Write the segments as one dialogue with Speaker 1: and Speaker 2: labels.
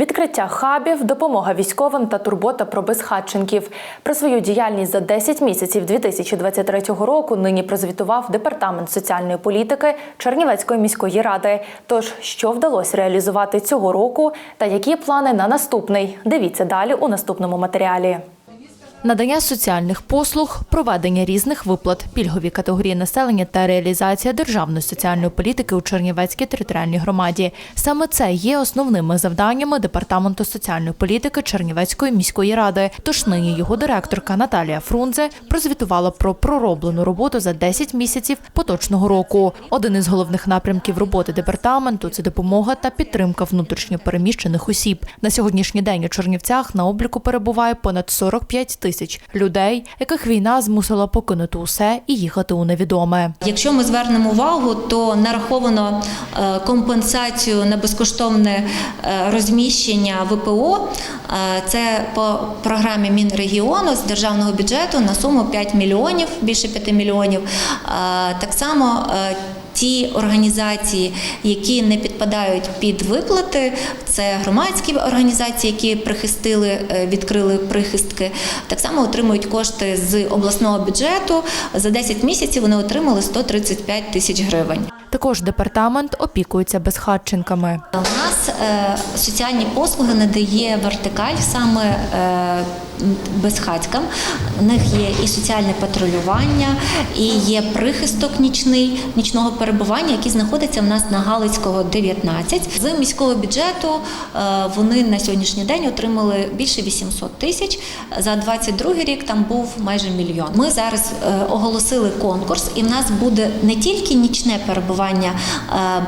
Speaker 1: Відкриття хабів, допомога військовим та турбота про безхатченків. Про свою діяльність за 10 місяців 2023 року нині прозвітував департамент соціальної політики Чернівецької міської ради. Тож, що вдалося реалізувати цього року та які плани на наступний? Дивіться далі у наступному матеріалі. Надання соціальних послуг, проведення різних виплат, пільгові категорії населення та реалізація державної соціальної політики у Чернівецькій територіальній громаді. Саме це є основними завданнями департаменту соціальної політики Чернівецької міської ради. Тож нині його директорка Наталія Фрунзе прозвітувала про пророблену роботу за 10 місяців поточного року. Один із головних напрямків роботи департаменту це допомога та підтримка внутрішньо переміщених осіб. На сьогоднішній день у Чернівцях на обліку перебуває понад 45 тисяч людей, яких війна змусила покинути усе і їхати у невідоме.
Speaker 2: Якщо ми звернемо увагу, то нараховано е, компенсацію на безкоштовне е, розміщення ВПО. Е, Це по програмі Мінрегіону з державного бюджету на суму 5 мільйонів, більше 5 мільйонів. Так само ті організації, які не підпадають під виплати, це громадські організації, які прихистили, е, відкрили прихистки, так само отримують кошти з обласного бюджету. За 10 місяців вони отримали 135 тисяч гривень.
Speaker 1: Також департамент опікується безхатченками.
Speaker 2: Е, соціальні послуги надає вертикаль саме е, безхатькам. У них є і соціальне патрулювання, і є прихисток нічний нічного перебування, який знаходиться в нас на Галицького 19. З міського бюджету е, вони на сьогоднішній день отримали більше 800 тисяч. За 22 рік там був майже мільйон. Ми зараз оголосили конкурс, і в нас буде не тільки нічне перебування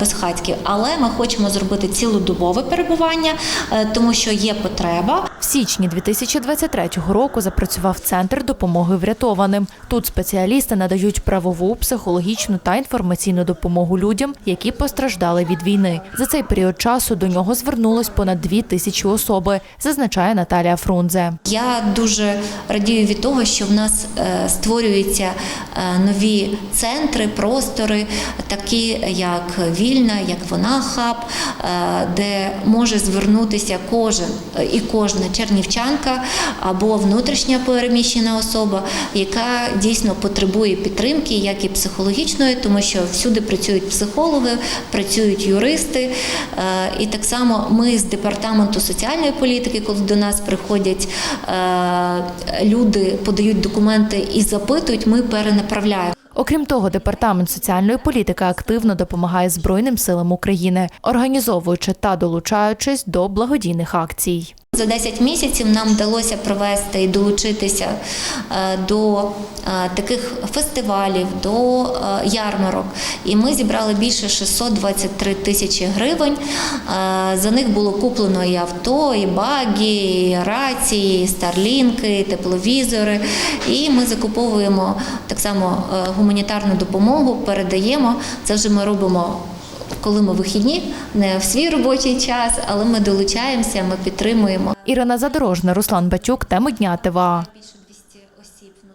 Speaker 2: безхатьків, але ми хочемо зробити цілодобове перебування, е, тому що є потреба.
Speaker 1: В січні 2023 року запрацював центр допомоги врятованим. Тут спеціалісти надають правову, психологічну та інформаційну допомогу людям, які постраждали від війни. За цей період часу до нього звернулось понад дві тисячі особи, зазначає Наталія Фрунзе.
Speaker 2: Я дуже радію від того, що в нас е, створюються е, нові центри, простори, такі як Вільна, як вона хаб, де може звернутися кожен е, і кожна чернівчанка або внутрішня переміщена особа, яка дійсно потребує підтримки, як і психологічної, тому що всюди працюють психологи, працюють юристи. Е, І так само ми з департаменту соціальної політики, коли до нас приходять е, люди, подають документи і запитують, ми перенаправляємо.
Speaker 1: Окрім того, департамент соціальної політики активно допомагає Збройним силам України, організовуючи та долучаючись до благодійних акцій.
Speaker 2: За 10 місяців нам вдалося провести і долучитися е, до е, таких фестивалів, до е, ярмарок. І ми зібрали більше 623 тисячі гривень. За них було куплено і авто, і баги, і рації, і старлінки, і тепловізори. І ми закуповуємо так само гуманітарну допомогу, передаємо. Це вже ми робимо коли ми вихідні, не в свій робочий час, але ми долучаємося, ми підтримуємо.
Speaker 1: Ірина Задорожна, Руслан Батюк, теми дня ТВА.